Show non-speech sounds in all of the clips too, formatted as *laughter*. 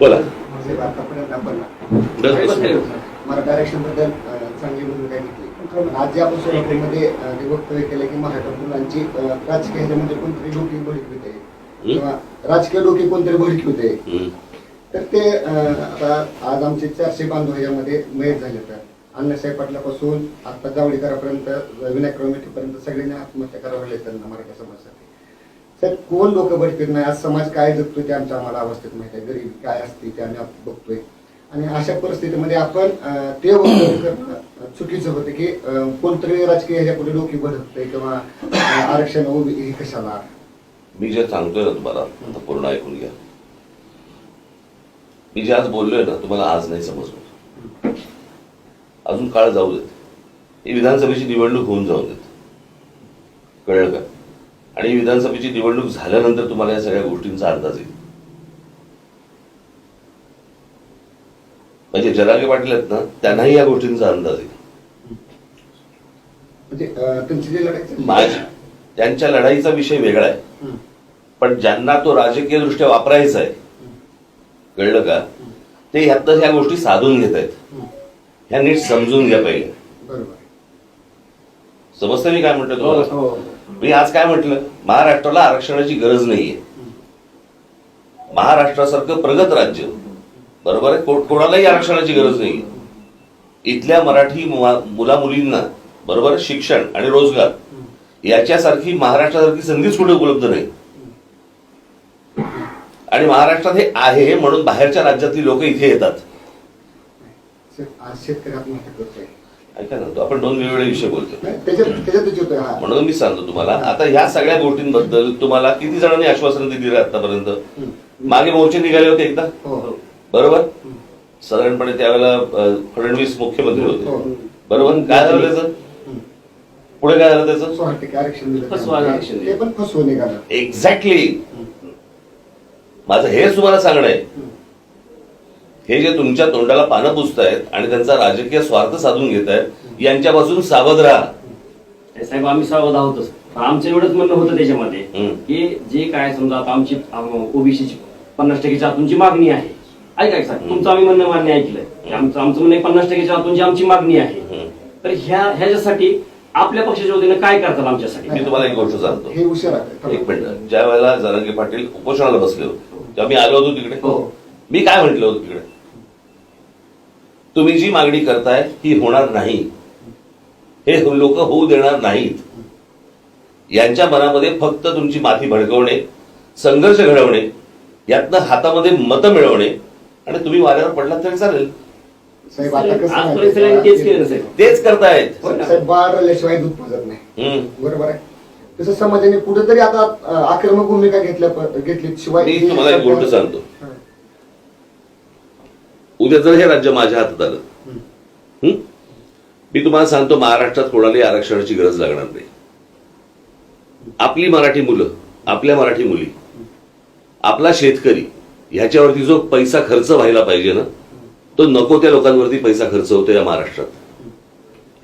बोला. म्हणजे. मराठा चांगली भूमिका घेतली. पण आज जे आपण सोलापूरमध्ये अं, जे वक्तव्य केलं की मराठा मुलांची राजकीय ह्याच्यामध्ये कोणतरी डोकी भडकवित आहे किंवा राजकीय डोकी कोणतरी भडकवित. तर ते आता आज आमचे चारशे बांधव ह्याच्यामध्ये मयत झाले तर. अण्णासाहेब पाटलापासून आता जावळीकरापर्यंत विनायक कमिटीपर्यंत सगळ्यांनी आत्महत्या करावं लागली त्यांना मराठा समाजासाठी. तर कोण लोक भटकत नाही? आज समाज काय जगतोय ते आमच्या आम्हाला अवस्थेत माहिती आहे. गरीब काय असते ते आम्ही बघतोय. आणि अशा परिस्थितीमध्ये आपण ते करणं चुकीचं होतं की कोणतरी राजकीय ह्याच्यापुढे डोकी किंवा आरक्षण हे कशाला? मी जे सांगतोय ना तुम्हाला आता पूर्ण ऐकून घ्या. मी जे आज बोललोय ना तुम्हाला आज नाही समजलं अजून काळ जाऊ देत. ही विधानसभेची निवडणूक होऊन जाऊ देत. कळलं का? आणि विधानसभेची निवडणूक झाल्यानंतर तुम्हाला या सगळ्या गोष्टींचा अंदाज येईल. म्हणजे जरागे पाटील आहेत ना त्यांनाही या गोष्टींचा अंदाज येईल. म्हणजे माझ त्यांच्या लढाईचा विषय वेगळा आहे. पण ज्यांना तो राजकीय दृष्ट्या वापरायचा आहे कळलं का? ते ह्यातनं ह्या गोष्टी साधून घेत आहेत. हं. ह्या नीट समजून घ्या पहिले. बरोबर. समजतं मी काय म्हटलं हो, तुम्हाला? हो. मी आज काय म्हटलं? महाराष्ट्राला आरक्षणाची गरज नाहीये. महाराष्ट्रासारखं प्रगत राज्य. बरोबर आहे? को- कोणालाही आरक्षणाची गरज नाहीये. इथल्या मराठी मुला मुलींना बरोबर शिक्षण आणि रोजगार याच्यासारखी महाराष्ट्रासारखी संधीच कुठे उपलब्ध नाही. आणि महाराष्ट्रात हे आहे म्हणून बाहेरच्या राज्यातली लोक इथे येतात. ऐका ना तो आपण दोन वेगवेगळे विषय बोलतो हा. म्हणून मी सांगतो तुम्हाला आता ह्या सगळ्या गोष्टींबद्दल तुम्हाला किती जणांनी आश्वासन दिली आतापर्यंत? हं. मागे मोर्चे निघाले होते एकदा? हो. बरोबर? साधारणपणे त्यावेळेला फडणवीस मुख्यमंत्री हो. होते बरोबर? काय झालं त्याचं? हं. पुढे काय झालं त्याचं? एक्झॅक्टली माझं हेच तुम्हाला सांगणं आहे. हे जे तुमच्या तोंडाला पानं पुसतायत आणि त्यांचा राजकीय स्वार्थ साधून घेत आहेत यांच्यापासून सावध राहा. हे साहेब आम्ही सावध आहोतच पण आमचं एवढंच म्हणणं होतं त्याच्यामध्ये. की जे काय समजा आता आमची ओबीसीची पन्नास टक्केच्या आतून जी मागणी आहे. ऐका साहेब तुमचं आम्ही म्हणणं मान्य ऐकलंय. की आमचं आमचं म्हणणं पन्नास टक्केच्या आतून जी आमची मागणी आहे. तर ह्या ह्याच्यासाठी आपल्या पक्षाच्या वतीनं काय करतात आमच्यासाठी? मी तुम्हाला एक गोष्ट सांगतो. हे एक मिनिट. ज्या वेळेला जरांगे पाटील उपोषणाला बसले होते तेव्हा मी आलो होतो तिकडे. हो. मी काय म्हटलं होतं तिकडे? तुम्ही जी मागणी करताय ही होणार नाही. हे लोक होऊ देणार नाहीत. यांच्या मनामध्ये फक्त तुमची माथी भडकवणे संघर्ष घडवणे यातनं हातामध्ये मतं मिळवणे आणि तुम्ही वाऱ्यावर पडलात तरी चालेल. तेच करतायत. दूध पाजत नाही. बरोबर आहे. तसं समाजाने कुठेतरी आता आक्रमक भूमिका घेतल्या घेतली शिवाय मी तुम्हाला एक गोष्ट सांगतो. उद्या जर हे राज्य माझ्या हातात आलं? मी तुम्हाला सांगतो महाराष्ट्रात कोणालाही आरक्षणाची गरज लागणार नाही. आपली मराठी मुलं आपल्या मराठी मुली आपला शेतकरी ह्याच्यावरती जो पैसा खर्च व्हायला पाहिजे ना तो नको त्या लोकांवरती पैसा खर्च होतो या महाराष्ट्रात.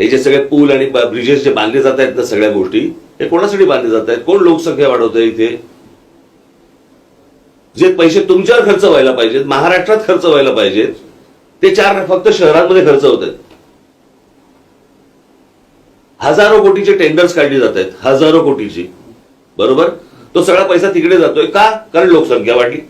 हे जे सगळे पूल आणि ब्रिजेस जे बांधले जात आहेत ना सगळ्या गोष्टी हे कोणासाठी बांधले जात आहेत? कोण लोकसंख्या वाढवत आहे इथे? जे पैसे तुमच्यावर खर्च व्हायला पाहिजेत महाराष्ट्रात खर्च व्हायला पाहिजेत ते चार फक्त शहरांमध्ये खर्च होत आहेत. हजारो कोटीचे टेंडर्स काढली जात आहेत. हजारो कोटीची. बरोबर? तो सगळा पैसा तिकडे जातोय. का? कारण लोकसंख्या वाढली.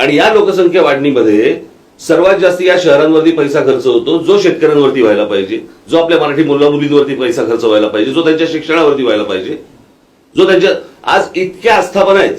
आणि या लोकसंख्या वाढणीमध्ये सर्वात जास्त या शहरांवरती पैसा खर्च होतो जो शेतकऱ्यांवरती व्हायला पाहिजे जो आपल्या मराठी मुला मुलींवरती पैसा खर्च व्हायला पाहिजे जो त्यांच्या शिक्षणावरती व्हायला पाहिजे जो त्यांच्या आज इतक्या आस्थापना आहेत.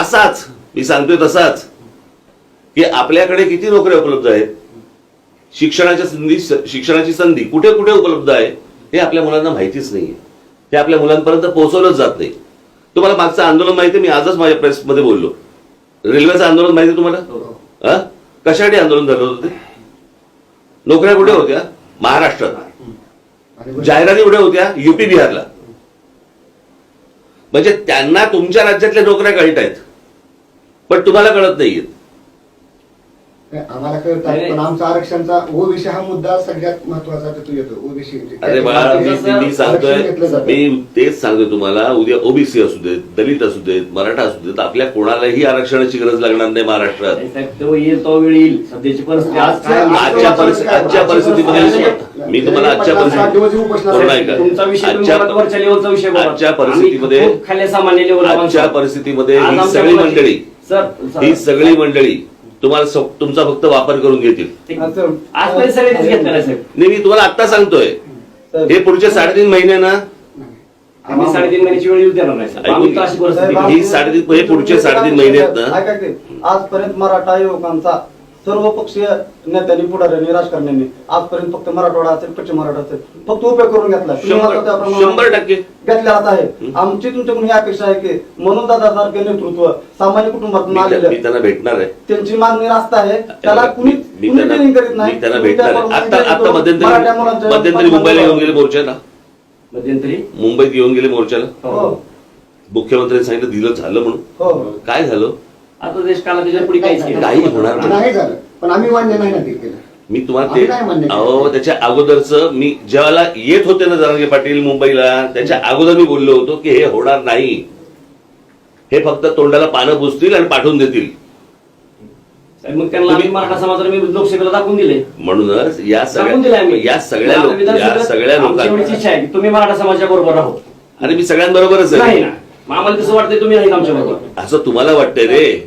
असाच मी सांगतोय तसाच की आपल्याकडे किती नोकऱ्या उपलब्ध आहेत? शिक्षणाच्या संधी शिक्षणाची संधी कुठे कुठे उपलब्ध आहे हे आपल्या मुलांना माहितीच नाहीये. हे आपल्या मुलांपर्यंत पोहोचवलंच जात नाही. तुम्हाला मागचं आंदोलन माहिती? मी आजच माझ्या प्रेसमध्ये बोललो. रेल्वेचं आंदोलन माहिती तुम्हाला? हो. हा? कशासाठी आंदोलन झालं होतं ते? नोकऱ्या कुठे होत्या? महाराष्ट्रात. जाहिराती कुठे होत्या? युपी बिहारला. म्हणजे त्यांना तुमच्या राज्यातल्या नोकऱ्या कळत आहेत पण तुम्हाला कळत नाहीयेत नाही, आम्हाला कळतात नाही, पण. आमचा आरक्षणचा ओबीसी हा मुद्दा सगळ्यात महत्त्वाचा तिथून येतो ओबीसी अरे बाळा मी मी- मी सांगतोय मी तेच सांगतोय तुम्हाला उद्या ओबीसी असू देत दलित असू देत मराठा असू देत आपल्या कोणालाही आरक्षणाची गरज लागणार नाही महाराष्ट्रात नाही साहेब तो येईल तो वेळ येईल सध्याची परिस्थिती आज काय आजच्या परिस्थिती आजच्या परिस्थितीमध्ये मी तुम्हाला आजच्या परिस्थितीत पूर्ण ऐका तुमचा विषय तुम्ही आजच्या मला वरच्या लेवलचा विषय बोला. आजच्या परिस्थितीमध्ये आम्ही खूप खाली सामान्य लेवलला आजच्या. परिस्थितीमध्ये ही सगळी मंडळी सर ही सगळी मंडळी तुम्हाला तुमचा फक्त वापर करून घेतील. साहेब नाही मी तुम्हाला आता सांगतोय. हे पुढचे साडेतीन महिने ना आम्ही साडेतीन महिन्याची वेळ येऊ देणार नाही ही साडेतीन हे पुढचे साडेतीन महिने आहेत ना. आजपर्यंत मराठा युवकांचा सर्व पक्षीय नेत्यांनी पुढाऱ्यांनी राजकारण्यांनी आजपर्यंत फक्त मराठवाडा असेल पश्चिम मराठा असेल फक्त उपयोग करून घेतला. शंभर- टक्के. घेतलेलाच आहे. आमची तुमच्याकडून ही अपेक्षा आहे की म्हणून दादासारखे नेतृत्व सामान्य कुटुंबातून आलेले त्यांना भेटणार आहे. त्यांची मागणी रास्त आहे. त्याला कुणी करीत नाही. त्यांना भेटणार मध्यंतरी मुंबईला येऊन गेले मोर्चाला. मध्यंतरी? मुंबईत येऊन गेले मोर्चाला. हो. मुख्यमंत्र्यांनी सांगितलं दिलं झालं म्हणून. हो. काय झालं? आता देश काला त्याच्या पुढे काहीच केलं काही होणार नाही. नाही झालं. पण आम्ही मान्य नाही ना ते केलं. मी तुम्हाला आम्ही काय मान्य ते? अहो त्याच्या अगोदरच मी ज्यावेळेला येत होते ना जरांगे पाटील मुंबईला त्याच्या अगोदर मी बोललो होतो की हे होणार नाही. हे फक्त तोंडाला पानं पुसतील आणि पाठवून देतील. साहेब, मग त्यांना आम्ही मराठा समाजाला मी लोकसभेला दाखवून दिले. म्हणूनच या दाखवून दिले सगळ्या आम्ही. या सगळ्या लोक या विधानसभेत सगळ्या आमची एवढीच लोकांना इच्छा आहे. की तुम्ही मराठा समाजाच्या बरोबर राहो आणि मी सगळ्यांबरोबरच नाही आहे ना. मग आम्हाला कसं वाटतंय तुम्ही नाही आमच्या बरोबर असं तुम्हाला वाटतंय रे.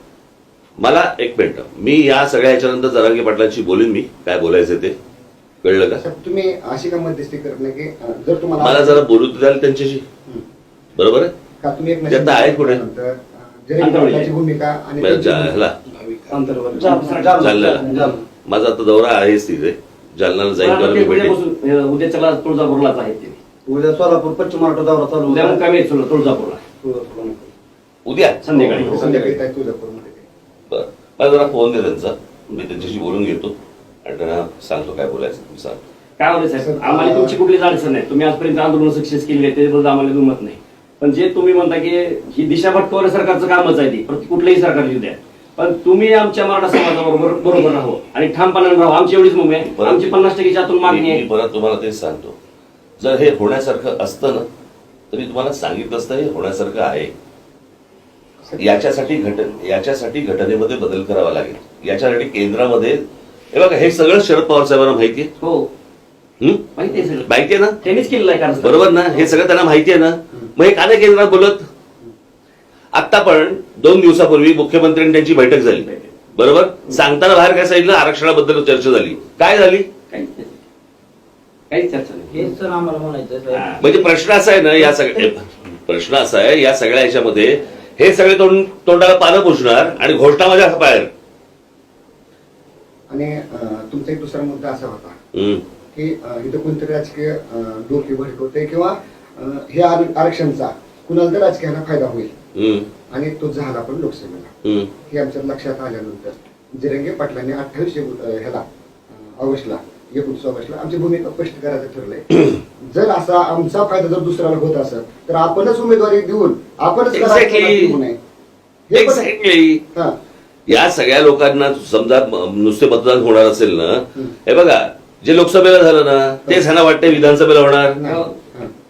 मला एक मिनिट. मी या सगळ्या याच्यानंतर जरांगे पाटलांशी बोलीन मी. काय बोलायचं ते? कळलं का? साहेब, तुम्ही अशी का मध्यस्थी करत नाही की अं, जर तुम्हाला मला जरा बोलू द्याल त्यांच्याशी. हं. बरोबर आहे? का तुम्ही एक ते आता आहेत कुठे? नंतर, अं, जरी आंतरवली. पाटलाची भूमिका आणि म्हणजे तुमची जा- भूमिका- ह्याला अंतर्गत जालना. जालन्याला माझा आता दौरा आहेच तिथे. जालन्याला भेटेन. उद्यापासून उद्याच्याला तुळजापूरलाच आहेत ते. उद्या सोलापूर पश्चिम मराठा दौरा चालू उद्या होता. मुक्कामी तुळ- तुळजापूरला. तुळजापूरला. उद्या? संध्याकाळी. संध्याकाळी काय. मला जरा फोन दे त्यांचा. मी त्यांच्याशी बोलून घेतो. आणि त्यांना सांगतो काय बोलायचं तुम्ही काय होतं साहेब? आम्हाला तुमची कुठलीच अडचण नाही. तुम्ही आजपर्यंत आंदोलन सक्सेस केली आहे त्याच्याबद्दल आम्हाला दुमत नाही. पण जे तुम्ही म्हणता की ही दिशा भटकवण्या सरकारचं कामच आहे ती कुठलंही सरकार येऊ द्या. पण तुम्ही आमच्या मराठा समाजाबरोबर बरोबर राहू आणि ठामपणाने राहू. आमची एवढीच मुंबई आहे. आमची पन्नास टक्केच्या आतून मागणी आहे. मी परत तुम्हाला तेच सांगतो. जर हे होण्यासारखं असतं ना तर मी तुम्हाला सांगितलं असतं हे होण्यासारखं आहे. याच्यासाठी घट याच्यासाठी घटनेमध्ये बदल करावा लागेल. याच्यासाठी केंद्रामध्ये हे बघा हे सगळं शरद पवार साहेबांना माहिती आहे हो? माहिती आहे सगळं. माहिती आहे ना? त्यांनीच केलेलं आहे कारण बरोबर ना? हे सगळं त्यांना माहिती आहे ना मग हे का नाही केंद्रात बोलत? आता पण दोन दिवसापूर्वी मुख्यमंत्र्यांनी त्यांची बैठक झाली. बरोबर? सांगताना बाहेर काय सांगितलं? आरक्षणाबद्दल चर्चा झाली. काय झाली? काहीच नाही. चर्चा. म्हणजे प्रश्न असा आहे ना या सगळ्या प्रश्न असा आहे या सगळ्या याच्यामध्ये हे सगळे तोंड तोंडाला पानं पुसणार आणि घोषणा माझ्या बाहेर आणि तुमचा एक दुसरा मुद्दा असा होता. की इथं कोणतरी राजकीय डोके भडकवते किंवा हे आर- आरक्षणचा कुणाला तर राजकीयाला फायदा होईल. आणि तो झाला पण लोकसभेला. हे आमच्या लक्षात आल्यानंतर जिरंगे पाटलांनी अठ्ठावीस ह्याला ऑगस्टला एकोणीस ऑगस्टला आमची भूमिका स्पष्ट करायचं ठरलंय *clears throat* जर असा आमचा फायदा जर दुसऱ्याला होत असेल तर आपणच उमेदवारी देऊन आपणच? हे. हा. या सगळ्या लोकांना समजा नुसते मतदान होणार असेल ना. हे बघा जे लोकसभेला झालं ना तेच ह्यांना वाटते विधानसभेला होणार. हो.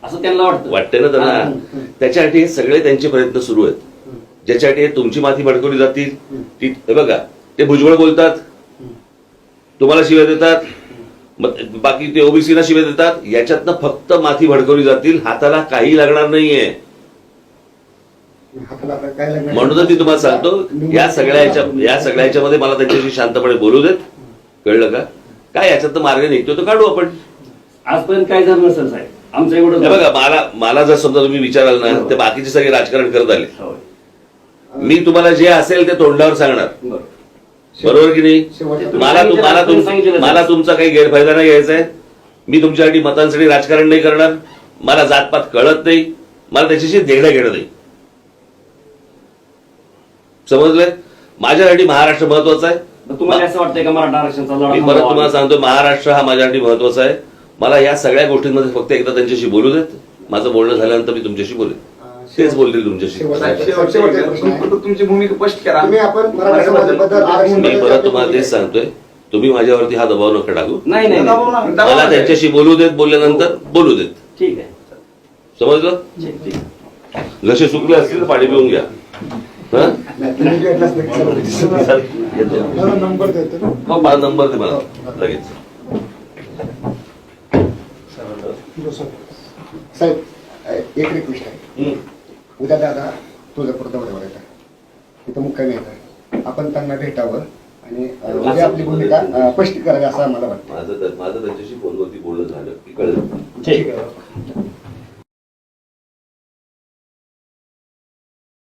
असं त्यांना वाटतं वाटते ना त्यांना. त्याच्यासाठी हे सगळे त्यांचे प्रयत्न सुरू आहेत. ज्याच्यासाठी तुमची माती भडकवली जातील. ती हे बघा ते भुजबळ बोलतात. तुम्हाला शिव्या देतात मग बाकी ते ओबीसीला शिव्या देतात. याच्यातनं फक्त माती भडकवली जातील. हाताला काही लागणार नाहीये. म्हणूनच मी तुम्हाला सांगतो या सगळ्या याच्या या सगळ्या याच्यामध्ये मला त्यांच्याशी शांतपणे बोलू देत. कळलं का? काय याच्यात मार्ग निघतो तो काढू आपण. आजपर्यंत काय झालं नसेल साहेब? आमचं हे एवढं बघा मला मला जर समजा तुम्ही विचाराल ना ते बाकीचे सगळे राजकारण करत आले. होय. मी तुम्हाला जे असेल ते तोंडावर सांगणार. बरोबर की नाही? मला मला. मला तुमचा काही गैरफायदा नाही घ्यायचा आहे. मी तुमच्यासाठी मतांसाठी राजकारण नाही करणार. मला जातपात कळत नाही. मला त्याच्याशी देणं घेणं नाही. समजलंय? माझ्यासाठी महाराष्ट्र महत्त्वाचा आहे. तुम्हाला असं वाटतंय का मराठा आरक्षणाचा लढा मी परत? तुम्हाला सांगतो महाराष्ट्र हा माझ्यासाठी महत्त्वाचा आहे. मला या सगळ्या गोष्टींमध्ये फक्त एकदा त्यांच्याशी बोलू देत. माझं बोलणं झाल्यानंतर मी तुमच्याशी बोलेन. तेच बोलतील तुमच्याशी शेवटचा- शेवटचे शेवटचा प्रश्न आहे. तुमची भूमिका स्पष्ट करा तुम्ही आपण मराठा समाजाबद्दल आरक्षण मी परत तुम्हाला तेच सांगतोय तुम्ही माझ्यावरती हा दबाव नका टाकू नाही नाही नाही. दबाव नाही. मला त्यांच्याशी बोलू देत बोलल्यानंतर बोलू देत ठीक आहे समजलं ठीक ठीक जसे सुकले असतील तर पाणी पिऊन घ्या हं? नाही, तुम्ही भेटलाच नाही सर. चल, येतो. मला नंबर देतो ना. मग माझा नंबर दे मला लगेच साहेब एक रिक्वेस्ट आहे हं. उद्या दादा तुळजापूर दौऱ्यावर येतात तिथं मुक्कामी येतात आपण त्यांना भेटावं आणि उद्या आपली भूमिका स्पष्ट करावी असं आम्हाला वाटतं माझं माझं त्यांच्याशी फोनवरती बोलणं झालं. की कळलं. ठीक आहे.